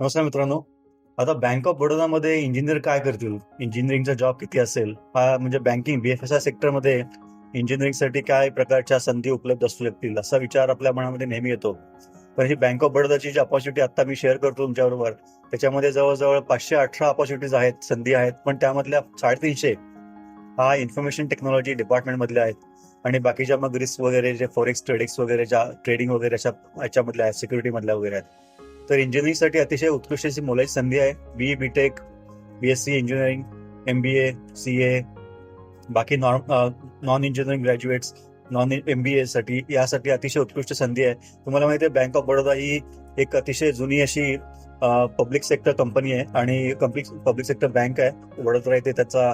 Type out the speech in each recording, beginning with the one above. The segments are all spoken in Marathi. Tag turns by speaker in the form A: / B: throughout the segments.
A: नमस्कार मित्रांनो. आता बँक ऑफ बडोदामध्ये इंजिनियर काय करतील? इंजिनिअरिंगचा जॉब किती असेल? हा म्हणजे बँकिंग बीएफएसआय सेक्टरमध्ये इंजिनिअरिंगसाठी काय प्रकारच्या संधी उपलब्ध असू शकतील? असा विचार आपल्या मनामध्ये नेहमी येतो. पण ही बँक ऑफ बडोदाची जी ऑपॉर्च्युनिटी आता मी शेअर करतो तुमच्याबरोबर त्याच्यामध्ये जवळजवळ पाचशे अठरा ऑपॉर्च्युनिटीज आहेत संधी आहेत. पण त्यामधल्या साडेतीनशे हा इन्फॉर्मेशन टेक्नॉलॉजी डिपार्टमेंटमधल्या आहेत. आणि बाकीच्या मग रिस्क वगैरे जे फॉरेक्स ट्रेडिंग्स वगैरे ज्या ट्रेडिंग वगैरे अशा याच्यामधल्या आहेत सिक्युरिटी मधल्या वगैरे आहेत. तर इंजिनिअरिंगसाठी अतिशय उत्कृष्ट अशी मोलाची संधी आहे. B B tech B S C engineering M B A C A बाकी non non engineering graduates non M B एसाठी यासाठी अतिशय उत्कृष्ट संधी आहे. तुम्हाला माहिती आहे बँक ऑफ बडोदा ही एक अतिशय जुनी अशी पब्लिक सेक्टर कंपनी आहे आणि पब्लिक सेक्टर बँक आहे. वडोदरा येथे त्याचा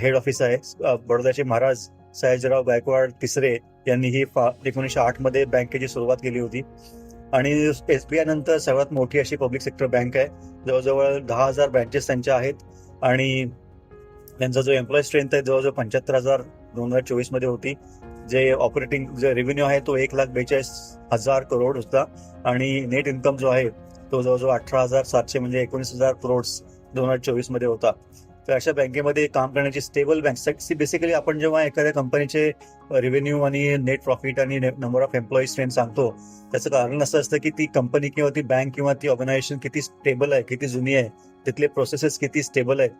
A: हेड ऑफिस आहे. बडोद्याचे महाराज सयाजीराव गायकवाड तिसरे यांनी ही एकोणीसशे आठमध्ये बँकेची सुरुवात केली होती. आणि एस बी नंतर सर्वात मोठी अशी पब्लिक सेक्टर बँक आहे. जवळजवळ दहा हजार ब्रँचेस त्यांच्या आहेत. आणि त्यांचा जो एम्प्लॉई स्ट्रेंथ आहे जवळजवळ पंच्याहत्तर हजार दोन हजार चोवीसमध्ये होती. जे ऑपरेटिंग जे रेव्हेन्यू आहे तो एक लाख बेचाळीस हजार करोड होता. आणि नेट इन्कम जो आहे तो जवळजवळ अठरा हजार सातशे म्हणजे एकोणीस हजार करोड दोन हजार चोवीसमध्ये होता. तर अशा बँकेमध्ये काम करण्याची स्टेबल बँक बेसिकली आपण जेव्हा एखाद्या कंपनीचे रेव्हेन्यू आणि नेट प्रॉफिट आणि नंबर ऑफ एम्प्लॉई स्ट्रेंथ सांगतो त्याचं कारण असं असतं की ती कंपनी किंवा ती बँक किंवा ती ऑर्गनायझेशन किती स्टेबल आहे किती जुनी आहे तिथले प्रोसेसेस किती स्टेबल आहेत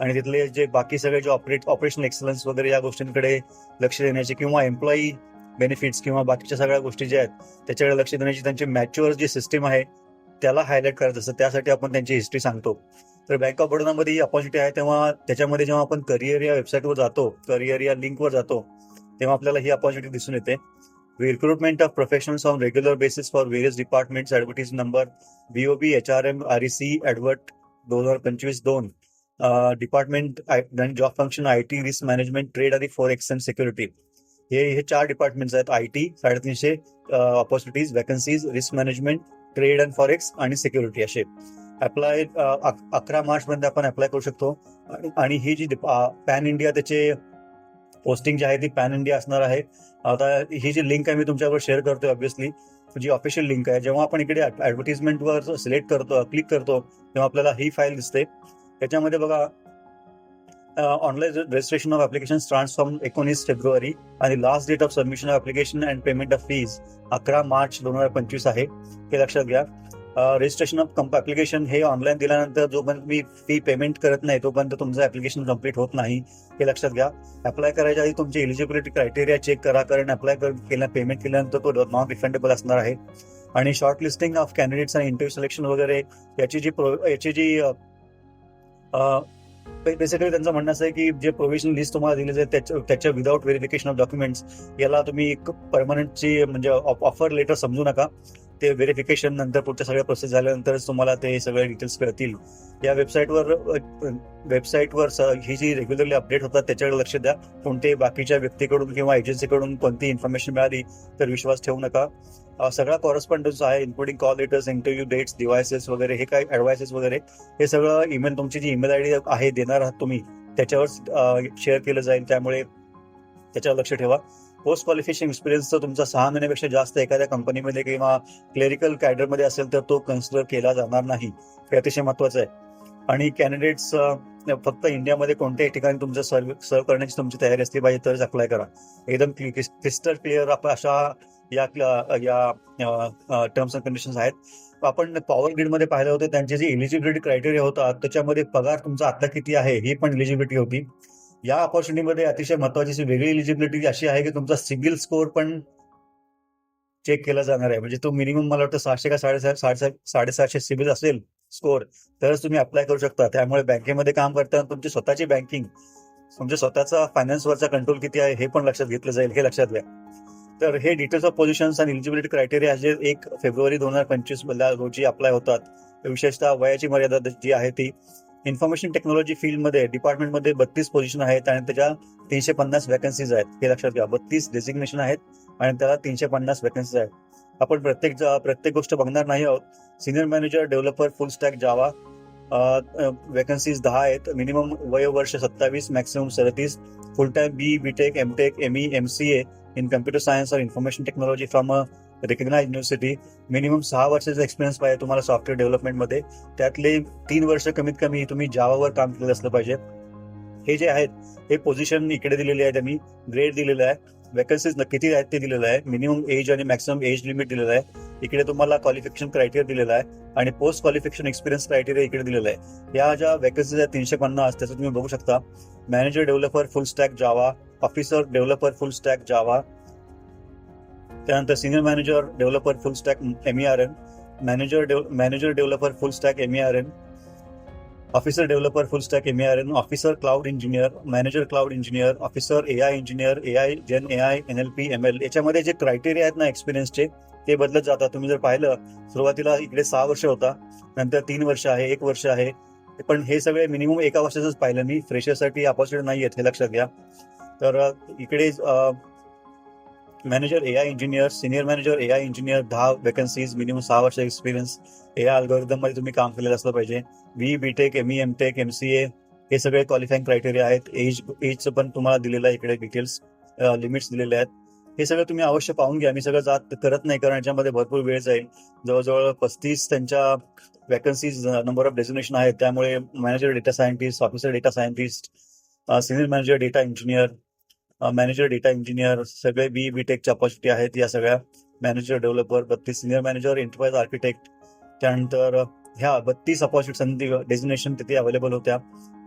A: आणि तिथले जे बाकी सगळे जे ऑपरेट ऑपरेशन एक्सलन्स वगैरे या गोष्टींकडे लक्ष देण्याचे किंवा एम्प्लॉई बेनिफिट्स किंवा बाकीच्या सगळ्या गोष्टी ज्या आहेत त्याच्याकडे लक्ष देण्याची त्यांची मॅच्युअर जी सिस्टीम आहे त्याला हायलाईट करत असतं त्यासाठी आपण त्यांची हिस्ट्री सांगतो. तर बँक ऑफ बडोदामध्ये ही अपॉर्च्युनिटी आहे. तेव्हा त्याच्यामध्ये जेव्हा आपण करिअर या वेबसाईटवर जातो करिअर या लिंकवर जातो तेव्हा आपल्याला ही अपॉर्च्युनिटी दिसून येते. Recruitment of professionals on regular basis for various departments advertise number BOB H R M R E C advert दोन हजार पंचवीस दोन department job function I T risk management trade आणि फॉर एक्सचेंज सिक्युरिटी हे हे चार डिपार्टमेंट्स आहेत. आय टी साडेतीनशे opportunities vacancies risk management trade and forex आणि सिक्युरिटी असे. अप्लाय अकरा मार्च पर्यंत आपण अप्लाय करू शकतो. आणि- ही जी पॅन इंडिया त्याचे पोस्टिंग जी आहे ती पॅन इंडिया असणार आहे. आता ही जी लिंक आहे मी तुमच्यावर शेअर करतोय ऑब्व्हियसली जी ऑफिशियल लिंक आहे जेव्हा आपण इकडे ऍडव्हर्टिजमेंटवर सिलेक्ट करतो क्लिक करतो तेव्हा आपल्याला ही फाईल दिसते. त्याच्यामध्ये बघा online registration of application transform एकोणीस फेब्रुवारी आणि last date of submission of application and payment of fees अकरा मार्च दोन हजार पंचवीस आहे. हे लक्षात घ्या. रजिस्ट्रेशन ऑफ कंप ऍप्लिकेशन हे ऑनलाईन दिल्यानंतर जोपर्यंत मी फी पेमेंट करत नाही तोपर्यंत तुमचं ऍप्लिकेशन कंप्लीट होत नाही. हे लक्षात घ्या. अप्लाय करायच्या आधी तुमची एलिजिबिलिटी क्रायटेरिया चेक करा कारण अप्लाय केला पेमेंट केल्यानंतर तो नॉन रिफंडेबल असणार आहे. आणि शॉर्ट लिस्टिंग ऑफ कॅन्डिडेट्स आणि इंटरव्ह्यू सिलेक्शन वगैरे याची जी प्रो याची जी बेसिकली त्यांचं म्हणणं असं आहे की जे प्रोव्हिजन लिस्ट तुम्हाला दिली जाईल त्याच्या त्याच्या विदाऊट व्हेरिफिकेशन ऑफ डॉक्युमेंट्स याला तुम्ही परमनंटची म्हणजे ऑफर लेटर समजू नका. ते व्हेरिफिकेशन नंतर पुढच्या सगळ्या प्रोसेस झाल्यानंतरच तुम्हाला ते सगळे डिटेल्स कळतील. या वेबसाईटवर वेबसाईटवर ही जी रेग्युलरली अपडेट होतात त्याच्याकडे लक्ष द्या. कोणते बाकीच्या व्यक्तीकडून किंवा एजन्सीकडून कोणती इन्फॉर्मेशन मिळाली तर विश्वास ठेवू नका. सगळा कॉरेस्पॉन्डन्स आहे including call letters interview dates devices वगैरे हे काय ऍडवायसेस वगैरे हे सगळं ईमेल तुमची जी ईमेल आय डी आहे देणार आहात तुम्ही त्याच्यावर शेअर केलं जाईल. त्यामुळे त्याच्यावर लक्ष ठेवा. पोस्ट क्वालिफिकेशन एक्सपिरियन्स तर तुमचा सहा महिन्यापेक्षा जास्त एखाद्या कंपनीमध्ये किंवा क्लेरिकल कॅडरमध्ये असेल तर तो कन्सिडर केला जाणार नाही. हे अतिशय महत्वाचं आहे. आणि कॅन्डिडेट्स फक्त इंडियामध्ये कोणत्याही ठिकाणी तुमचं सर्व सर्व करण्याची तुमची तयारी असली पाहिजे तरच अप्लाय करा. एकदम क्रिस्टल क्लिअर आपण अशा या या टर्म्स अँड कंडिशन्स आहेत. आपण पॉवर ग्रीडमध्ये पाहिलं होतं त्यांचे जे एलिजिबिलिटी क्रायटेरिया होता त्याच्यामध्ये पगार तुमचा आता किती आहे ही पण एलिजिबिलिटी होती. या ऑपॉर्च्युनिटीमध्ये अतिशय महत्वाची वेगळी एलिजिबिलिटी अशी आहे की तुमचा सिबिल स्कोअर पण चेक केला जाणार आहे. म्हणजे तो मिनिमम मला वाटतं सहाशे का साडेसात साडेसात साडेसातशे सिबिल असेल स्कोअर तरच तुम्ही अप्लाय करू शकता. त्यामुळे बँकेमध्ये काम करताना तुमची स्वतःची बँकिंग तुमच्या स्वतःचा फायनान्सवरचा कंट्रोल किती आहे हे पण लक्षात घेतलं जाईल हे लक्षात घ्या. तर हे डिटेल्स ऑफ पोझिशन्स आणि एलिजिबिलिटी क्रायटेरिया जे एक फेब्रुवारी दोन हजार पंचवीस रोजी अप्लाय होतात. विशेषतः वयाची मर्यादा जी आहे ती इन्फॉर्मेशन टेक्नॉलॉजी फील्डमध्ये डिपार्टमेंटमध्ये बत्तीस पोझिशन आहेत आणि त्याच्या तीनशे पन्नास वॅकन्सीज आहेत. हे लक्षात घ्या बत्तीस डेसिग्नेशन आहेत आणि त्याला तीनशे पन्नास वॅकन्सीज आहेत. आपण प्रत्येक प्रत्येक गोष्ट बघणार नाही आहोत. Senior manager developer full stack Java vacancies दहा आहेत. मिनिमम वयोवर्ष सत्तावीस मॅक्सिमम सदतीस. Full time B B Tech M Tech E M C A in computer science और information technology from recognise university minimum सहा वर्षाचा एक्सपिरियन्स पाहिजे तुम्हाला सॉफ्टवेअर डेव्हलपमेंटमध्ये त्यातले तीन वर्ष कमीत कमी तुम्ही जावावर काम केलेलं असलं पाहिजे. हे जे आहेत हे पोझिशन इकडे दिलेले आहे त्यांनी ग्रेड दिलेलं आहे वेकन्सीज किती आहेत ते दिलेलं आहे मिनिमम एज आणि मॅक्सिमम एज लिमिट दिलेलं आहे. इकडे तुम्हाला क्वालिफिकेशन क्रायटेरिया दिलेला आहे. आणि पोस्ट क्वालिफिकेशन एक्सपिरियन्स क्रायटेरिया इकडे दिलेला आहे. या ज्या वेकन्सीज आहेत तीनशे पन्नास त्याचं तुम्ही बघू शकता. Manager developer full stack Java officer developer full stack Java त्यानंतर senior manager developer full stack M E R N manager manager developer full stack M E R N officer developer full stack M E R N officer cloud engineer manager cloud engineer officer A I engineer A I Gen A I N L P M L याच्यामध्ये जे क्रायटेरिया आहेत ना एक्सपिरियन्सचे ते बदलत जातात. तुम्ही जर पाहिलं सुरुवातीला इकडे सहा वर्ष होता. नंतर तीन वर्ष आहे एक वर्ष आहे. पण हे सगळे मिनिमम एका वर्षाचंच पाहिलं मी. फ्रेशरसाठी अपॉर्च्युनिटी नाही आहेत हे लक्षात घ्या. तर इकडे manager A I engineer senior manager A I engineer दहा वेकन्सीज मिनिमम सहा वर्ष एक्सपिरियन्स ए आय अल्गोरिदममध्ये तुम्ही काम केलेलं असलं पाहिजे. We B tech M E M tech M C A हे सगळे क्वालिफाईंग क्रायटेरिया आहेत. एज एजचं पण तुम्हाला दिलेलं आहे इकडे डिटेल्स लिमिट्स दिलेले आहेत. हे सगळं तुम्ही अवश्य पाहून घ्या. मी सगळं जात करत नाही कारण याच्यामध्ये भरपूर वेळ जाईल. जवळजवळ पस्तीस त्यांच्या वॅकन्सीज नंबर ऑफ डेझिग्नेशन आहेत. त्यामुळे manager data scientist officer data scientist senior manager data engineer manager data engineer सगळे बी बी टेकच्या ऑपॉर्च्युनिटी आहेत या सगळ्या. मॅनेजर डेव्हलपर बत्तीस सिनियर मॅनेजर एंटरप्राइज आर्किटेक्ट त्यानंतर ह्या बत्तीस अपॉर्च्युनिटी संधी डेझिग्नेशन तिथे अवेलेबल होत्या.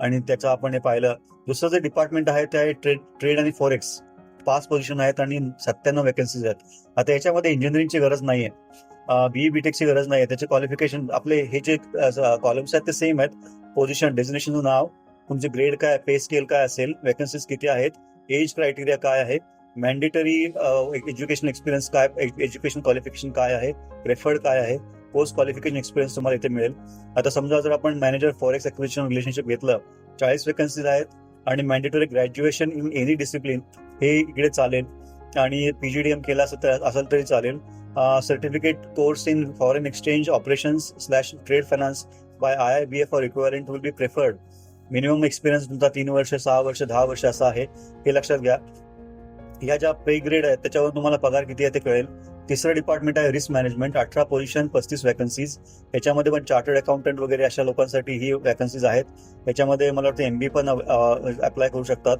A: आणि त्याचं आपण हे पाहिलं. दुसरं जे डिपार्टमेंट आहे ते आहे ट्रेड ट्रेड आणि फॉरेक्स पाच पोझिशन आहेत आणि सत्त्याण्णव वेकन्सीज आहेत. आता याच्यामध्ये इंजिनिअरिंगची गरज नाहीये. बी बीटेकची गरज नाही त्याचे क्वालिफिकेशन आपले हे जे कॉलम्स आहेत ते सेम आहेत. पोझिशन डेझिग्नेशनचं नाव तुमचे ग्रेड काय पे स्केल काय असेल वेकन्सीज किती आहेत एज क्रायटेरिया काय आहे? मॅन्डेटरी एज्युकेशन एक्सपिरियन्स काय एज्युकेशन क्वालिफिकेशन काय आहे? प्रेफर्ड काय आहे? पोस्ट क्वालिफिकेशन एक्सपिरियन्स तुम्हाला इथे मिळेल. आता समजा जर आपण मॅनेजर फॉरेक्स एक्विजिशन रिलेशनशिप घेतलं चाळीस वेकन्सीज आहेत आणि mandatory graduation in any discipline हे इकडे चालेल आणि पीजीडीएम केला असेल तर असेल तरी चालेल. Certificate course in foreign exchange operations slash trade finance by I I B F or equivalent will be preferred minimum experience तुमचा तीन वर्ष सहा वर्ष दहा वर्ष असा आहे. हे लक्षात घ्या. या ज्या पे ग्रेड आहेत त्याच्यावर तुम्हाला पगार किती आहे ते कळेल. तिसरं डिपार्टमेंट आहे रिस्क मॅनेजमेंट अठरा पोझिशन पस्तीस वॅकन्सीज याच्यामध्ये पण चार्टर्ड अकाउंटंट वगैरे अशा लोकांसाठी ही वॅकन्सीज आहेत. याच्यामध्ये मला वाटतं एम बी पण अप्लाय करू शकतात.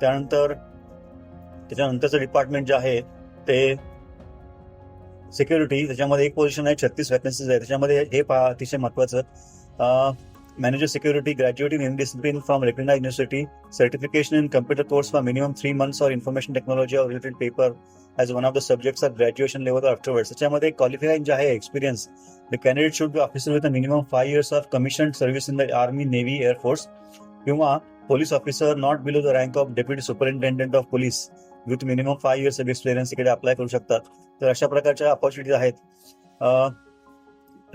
A: त्यानंतर त्याच्यानंतरचं डिपार्टमेंट जे आहे ते सिक्युरिटी त्याच्यामध्ये एक पोझिशन आहे छत्तीस वॅकन्सीज आहे. त्याच्यामध्ये हे पहा अतिशय महत्वाचं. Manager security graduate in discipline discipline recognized university, certification certification in course course minimum minimum three months or information technology related paper paper one one of the subjects graduation graduation level afterwards. त्याच्यामध्ये qualifying जे आहे experience candidate should be officer officer with minimum minimum five years of commission in in the army navy air force किंवा police officer not below the rank of deputy superintendent of police with minimum five years of experience इकडे अप्लाय करू शकतात तर अशा प्रकारच्या अपॉर्च्युनिटीज आहेत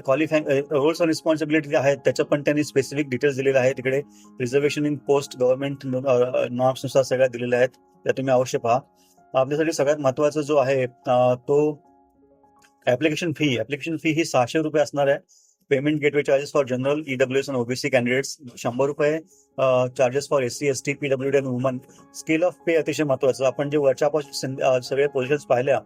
A: क्वालिफाय रोल्स अँड रिस्पॉन्सिबिलिटी आहेत त्याच्या पण त्यांनी स्पेसिफिक डिटेल्स दिलेले आहेत. तिकडे रिझर्वेशन इन पोस्ट गव्हर्नमेंट नॉर्म्सनुसार सगळ्या दिलेल्या आहेत. त्या तुम्ही अवश्य पहा. आपल्यासाठी सगळ्यात महत्त्वाचा जो आहे तो ऍप्लिकेशन फी ऍप्लिकेशन फी ही सहाशे रुपये असणार आहे. Payment gateway charges for general EWS and OBC candidates शंभर रुपये charges for S C S T PW D and woman scale of pay अतिशय महत्वाचं. आपण जे वरच्या पॉ- सगळे पोझिशन्स पाहिल्या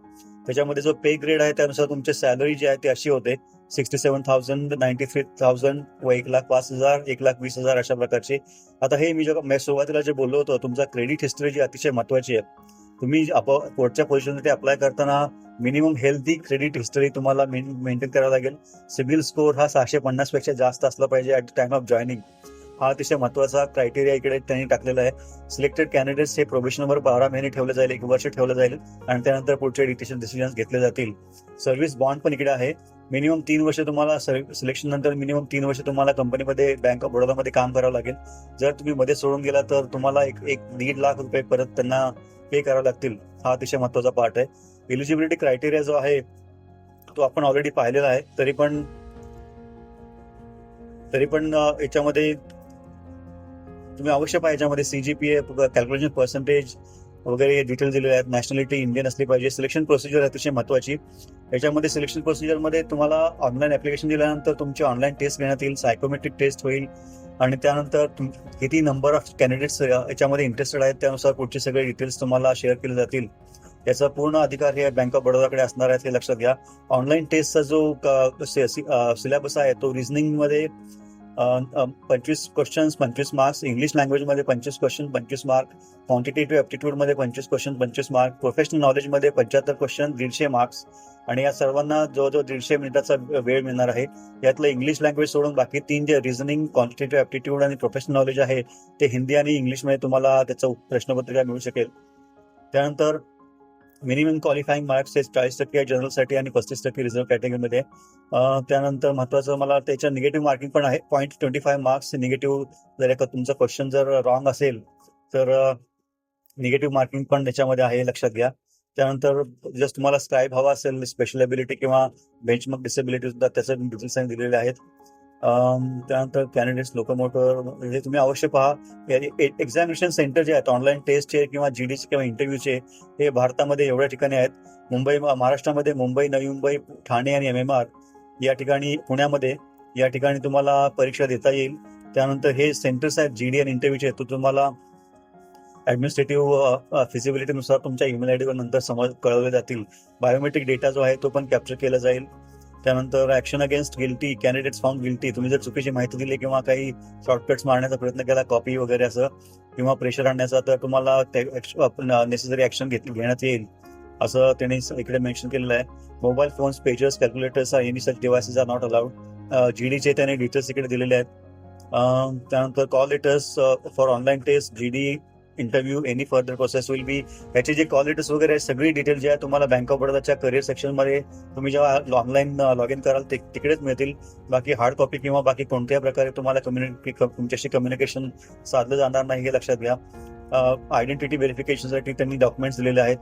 A: त्याच्यामध्ये जो पे ग्रेड आहे त्यानुसार तुमची सॅलरी जी आहे ती अशी होते. Sixty seven thousand ninety three thousand व एक लाख पाच हजार एक लाख वीस हजार अशा प्रकारची. आता हे मी जेव्हा सुरुवातीला जे बोललो होतो तुमचा क्रेडिट हिस्ट्री जी अतिशय महत्वाची आहे. तुम्ही आप- पुढच्या पोझिशनसाठी अप्लाय करताना मिनिमम हेल्दी क्रेडिट हिस्टरी तुम्हाला मेंटेन करावं लागेल. सिबिल स्कोर हा सहाशे पन्नासपेक्षा जास्त असला पाहिजे at the time of joining हा अतिशय महत्त्वाचा क्रायटेरिया इकडे त्यांनी टाकलेला आहे. सिलेक्टेड कॅन्डिडेट्स हे प्रोबेशनवर बारा महिने ठेवले जाईल एक वर्ष ठेवलं जाईल आणि त्यानंतर पुढचे डिटेशन डिसिजन घेतले जातील. सर्व्हिस बॉन्ड पण इकडे आहे. मिनिमम तीन वर्ष तुम्हाला सिलेक्शन नंतर मिनिमम तीन वर्ष तुम्हाला कंपनीमध्ये बँक ऑफ बडोदामध्ये काम करावं लागेल. जर तुम्ही मध्ये सोडून गेला तर तुम्हाला एक एक दीड लाख रुपये परत त्यांना पे करावे लागतील. हा अतिशय महत्त्वाचा पार्ट आहे. एलिजिबिलिटी क्रायटेरिया जो आहे तो आपण ऑलरेडी पाहिलेला आहे. तरी पण तरी पण याच्यामध्ये तुम्ही अवश्य पाहिजे याच्यामध्ये सीजीपीए कॅल्क्युलेशन पर्सेंटेज वगैरे डिटेल्स दिलेले आहेत. नॅशनॅलिटी इंडियन असली पाहिजे. सिलेक्शन प्रोसिजर अतिशय महत्वाची. याच्यामध्ये सिलेक्शन प्रोसिजरमध्ये तुम्हाला ऑनलाईन ऍप्लिकेशन दिल्यानंतर तुमची ऑनलाईन टेस्ट घेण्यात येईल. सायकोमेट्रिक टेस्ट होईल. आणि त्यानंतर तुम- किती नंबर ऑफ कॅन्डिडेट्स याच्यामध्ये इंटरेस्टेड आहेत त्यानुसार पुढचे सगळे डिटेल्स तुम्हाला शेअर केले जातील. याचा पूर्ण अधिकार हे बँक ऑफ बडोदाकडे असणार आहेत हे लक्षात घ्या. ऑनलाईन टेस्टचा जो सिलेबस आहे तो रिझनिंगमध्ये मध्ये पंचवीस क्वेश्चन्स पंचवीस मार्क्स इंग्लिश लँग्वेजमध्ये पंचवीस क्वेश्चन पंचवीस मार्क क्वांटिटेटिव्ह ॲप्टिट्यूडमध्ये पंचवीस क्वेश्चन पंचवीस मार्क प्रोफेशनल नॉलेजमध्ये पंच्याहत्तर क्वेश्चन दीडशे मार्क्स आणि या सर्वांना जवळजवळ दीडशे मिनिटाचा वेळ मिळणार आहे. यातलं इंग्लिश लँग्वेज सोडून बाकी तीन जे रिझनिंग क्वांटिटेटिव्ह ॲप्टिट्यूड आणि प्रोफेशनल नॉलेज आहे ते हिंदी आणि इंग्लिशमध्ये तुम्हाला त्याचं प्रश्नपत्रिका मिळू शकेल. त्यानंतर मिनिमम क्वालिफाईंग मार्क्स हे चाळीस टक्के जनरलसाठी आणि पस्तीस टक्के रिझर्व्ह कॅटेगरीमध्ये. त्यानंतर महत्वाचं मला त्याच्या निगेटिव्ह मार्किंग पण आहे. Point twenty five marks negative जर एका तुमचं क्वेश्चन जर रॉंग असेल तर निगेटिव्ह मार्किंग पण त्याच्यामध्ये आहे लक्षात घ्या. त्यानंतर जर तुम्हाला स्क्राईब हवा असेल स्पेशल एबिलिटी किंवा बेंचमार्क डिसेबिलिटी सुद्धा त्याचं डिटेल्स दिलेले आहेत. त्यानंतर कॅन्डिडेट्स लोकमोटर हे तुम्ही अवश्य पहा. एक्झामिनेशन सेंटर जे आहेत ऑनलाईन टेस्टचे किंवा जीडीचे किंवा इंटरव्ह्यूचे हे भारतामध्ये एवढ्या ठिकाणी आहेत. मुंबई महाराष्ट्रामध्ये मुंबई नवी मुंबई ठाणे आणि एम एम आर या ठिकाणी पुण्यामध्ये या ठिकाणी तुम्हाला परीक्षा देता येईल. त्यानंतर हे सेंटर्स आहेत जीडी आणि इंटरव्ह्यूचे तो तुम्हाला ऍडमिनिस्ट्रेटिव्ह फिजिबिलिटीनुसार तुमच्या ईमेल आय डीवर नंतर समज कळवले जातील. बायोमेट्रिक डेटा जो आहे तो पण कॅप्चर केला जाईल. त्यानंतर action against guilty candidates found guilty तुम्ही जर चुकीची माहिती दिली किंवा काही शॉर्टकट्स मारण्याचा प्रयत्न केला कॉपी वगैरे असं किंवा प्रेशर आणण्याचा तर तुम्हाला नेसेसरी ऍक्शन घेण्यात येईल. असं त्यांनी इकडे मेन्शन केलेलं आहे. Mobile phones pagers calculators any such devices are not allowed जीडीचे त्याने डिटेल्स इकडे दिलेले आहेत. त्यानंतर call letters for online test GD interview any further process will be याचे जे कॉल लेटर्स वगैरे आहेत सगळी डिटेल जे आहे तुम्हाला बँक ऑफ बडोदाच्या करिअर सेक्शनमध्ये तुम्ही जेव्हा ऑनलाईन लॉग इन कराल ते तिकडेच मिळतील. बाकी हार्ड कॉपी किंवा बाकी कोणत्याही प्रकारे तुम्हाला कम्युनिटी तुमच्याशी कम्युनिकेशन साधलं जाणार नाही हे लक्षात घ्या. आयडेंटिटी व्हेरिफिकेशनसाठी त्यांनी डॉक्युमेंट्स दिलेले आहेत.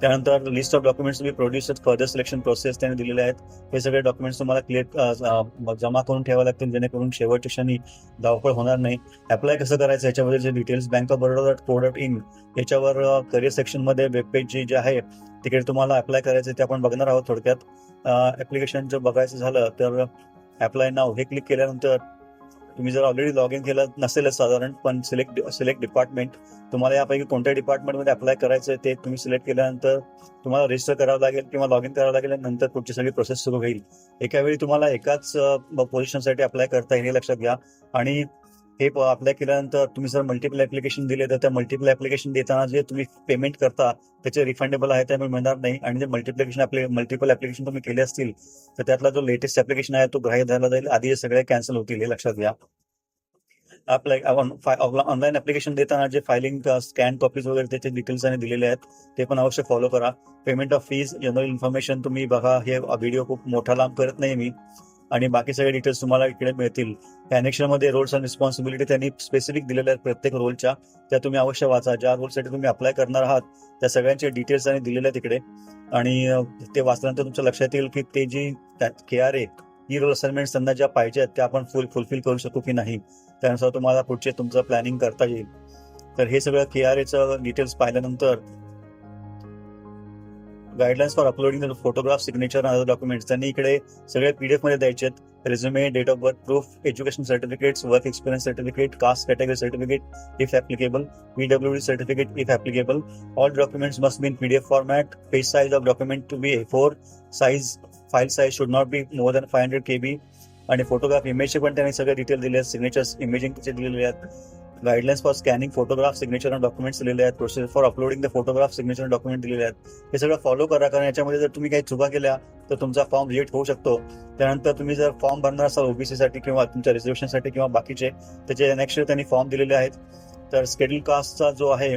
A: त्यानंतर list of documents be produce further selection process त्यांनी दिलेले आहेत. हे सगळे डॉक्युमेंट्स तुम्हाला क्लिअर जमा करून ठेवावे लागतील जेणेकरून शेवटच्या क्षणी धावपळ होणार नाही. अप्लाय कसं करायचं याच्यामध्ये जे details Bank of Baroda dot co dot in याच्यावर करिअर सेक्शनमध्ये वेबपेज जी जे आहे तिकडे तुम्हाला अप्लाय करायचं ते आपण बघणार आहोत थोडक्यात. ऍप्लिकेशन जर बघायचं झालं तर अप्लाय नाव हे क्लिक केल्यानंतर तुम्ही जर ऑलरेडी लॉग इन केलं नसेलच साधारण पण सिलेक्ट सिलेक्ट डिपार्टमेंट तुम्हाला यापैकी कोणत्या डिपार्टमेंटमध्ये अप्लाय करायचं आहे ते तुम्ही सिलेक्ट केल्यानंतर तुम्हाला रजिस्टर करावं लागेल किंवा लॉग इन करावं लागेल नंतर पुढची सगळी प्रोसेस सुरू होईल. एका वेळी तुम्हाला एकाच पोझिशनसाठी अप्लाय करता येईल लक्षात घ्या. आणि हे अप्लाय केल्यानंतर तुम्ही जर मल्टिपल ऍप्लिकेशन दिले तर त्या मल्टिपल ऍप्लिकेशन देताना जे तुम्ही पेमेंट करता त्याचे रिफंडेबल आहे त्यामुळे मिळणार नाही. आणि जे मल्टिप्लिकेशन मल्टिपल ऍप्लिकेशन तुम्ही केले असतील तर त्यातला जो लेटेस्ट ऍप्लिकेशन आहे तो ग्राह्य धरला जाईल. आधी हे सगळे कॅन्सल होतील हे लक्षात घ्या. आपल्या ऑनलाईन ऍप्लिकेशन देताना जे फायलिंग स्कॅन कॉपीज वगैरे त्याचे डिटेल्स आणि दिलेले आहेत ते पण अवश्य फॉलो करा. Payment of fees general information तुम्ही बघा. हे व्हिडिओ खूप मोठा लांब करत नाही मी. आणि बाकी सगळे डिटेल्स तुम्हाला इकडे मिळतील. मध्ये रोल्स अँड रिस्पॉन्सिबिलिटी त्यांनी स्पेसिफिक दिलेल्या आहेत प्रत्येक रोलच्या त्या तुम्ही अवश्य वाचा. ज्या रोलसाठी तुम्ही अप्लाय करणार आहात त्या सगळ्यांचे डिटेल्स त्यांनी दिलेल्या आहेत तिकडे आणि ते वाचल्यानंतर तुमच्या लक्षात येईल की ते जी के आर ए ही रोल असाइनमेंट त्यांना ज्या पाहिजे आहेत त्या आपण फुल फुलफिल करू शकू की नाही. त्यानुसार तुम्हाला पुढचे तुमचं प्लॅनिंग करता येईल. तर हे सगळं के आर एचं डिटेल्स पाहिल्यानंतर guidelines for uploading photograph signature other documents त्यांनी इकडे सगळे पीडीएफमध्ये द्यायचे आहेत. Resume date of birth proof education certificates work experience certificate caste category certificate if applicable PWD certificate if applicable all documents must be in PDF format page size of document to be A four size file size should not be more than five hundred K B आणि फोटोग्राफ इमेजचे पण त्यांनी सगळे डिटेल दिले आहेत. सिग्नेचर्स इमेजिंगचे दिलेले आहेत. Guidelines for scanning photograph signature आणि डॉक्युमेंट्स दिलेले आहेत. Process for uploading the photograph signature आणि डॉक्युमेंट दिलेले आहेत. हे सगळं फॉलो करा कारण याच्यामध्ये जर तुम्ही काही चुका केल्या तर तुमचा फॉर्म रिजेक्ट होऊ शकतो. त्यानंतर तुम्ही जर फॉर्म भरणार असाल ओबीसी साठी किंवा तुमच्या रिझर्वेशनसाठी किंवा बाकीचे त्याचे नेक्स्ट त्यांनी फॉर्म दिलेले आहेत. तर स्केड्यूल कास्टचा जो आहे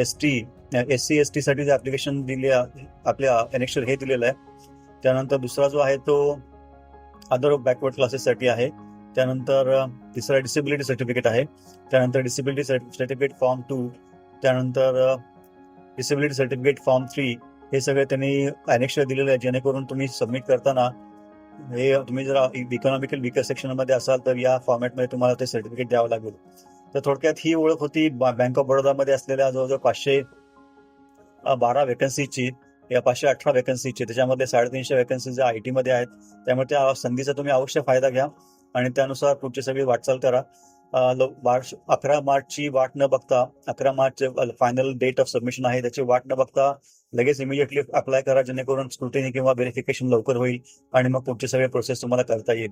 A: S T S C S T साठी जे ऍप्लिकेशन दिले आपल्या एनेक्शर हे दिलेलं आहे. त्यानंतर दुसरा जो आहे तो अदर बॅकवर्ड क्लासेससाठी आहे. त्यानंतर तिसरा डिसेबिलिटी सर्टिफिकेट आहे. त्यानंतर डिसेबिलिटी सर्टिफिकेट फॉर्म टू त्यानंतर डिसेबिलिटी सर्टिफिकेट फॉर्म थ्री हे सगळे त्यांनी अनेक्ष दिलेले आहे जेणेकरून तुम्ही सबमिट करताना हे तुम्ही जर इकॉनॉमिकल विकर सेक्शनमध्ये असाल तर या फॉर्मॅटमध्ये तुम्हाला ते सर्टिफिकेट द्यावं लागेल. तर थोडक्यात ही ओळख होती बँक ऑफ बडोदामध्ये असलेल्या जवळजवळ पाचशे बारा वेकन्सीची या पाचशे अठरा वेकन्सीची त्याच्यामध्ये साडेतीनशे वेकन्सीज आय टीमध्ये आहेत त्यामुळे त्या संधीचा तुम्ही अवश्य फायदा घ्या. आणि त्यानुसार पुढची सगळी वाटचाल करा. अकरा मार्चची वाट न बघता अकरा March final date of submission आहे. त्याची वाट न बघता लगेच इमिजिएटली अप्लाय करा जेणेकरून स्क्रुटिनी किंवा व्हेरिफिकेशन लवकर होईल आणि मग पुढचे सगळे प्रोसेस तुम्हाला करता येईल.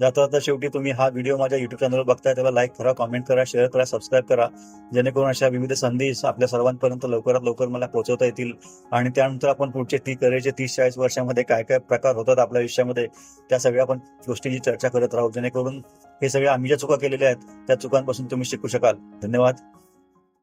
A: जाता आता शेवटी तुम्ही हा व्हिडिओ माझ्या युट्यूब चॅनलवर बघताय त्याला लाईक करा कमेंट करा शेअर करा सबस्क्राईब करा. जेणेकरून अशा विविध संधी आपल्या सर्वांपर्यंत लवकरात लवकर मला पोहोचवता येतील. आणि त्यानंतर आपण पुढचे ती करायचे तीस चाळीस वर्षामध्ये काय काय प्रकार होतात आपल्या आयुष्यामध्ये त्या सगळ्या आपण गोष्टींची चर्चा करत राहू. जेणेकरून हे सगळे आम्ही ज्या चुका केलेल्या आहेत त्या चुकांपासून तुम्ही शिकू शकाल. धन्यवाद.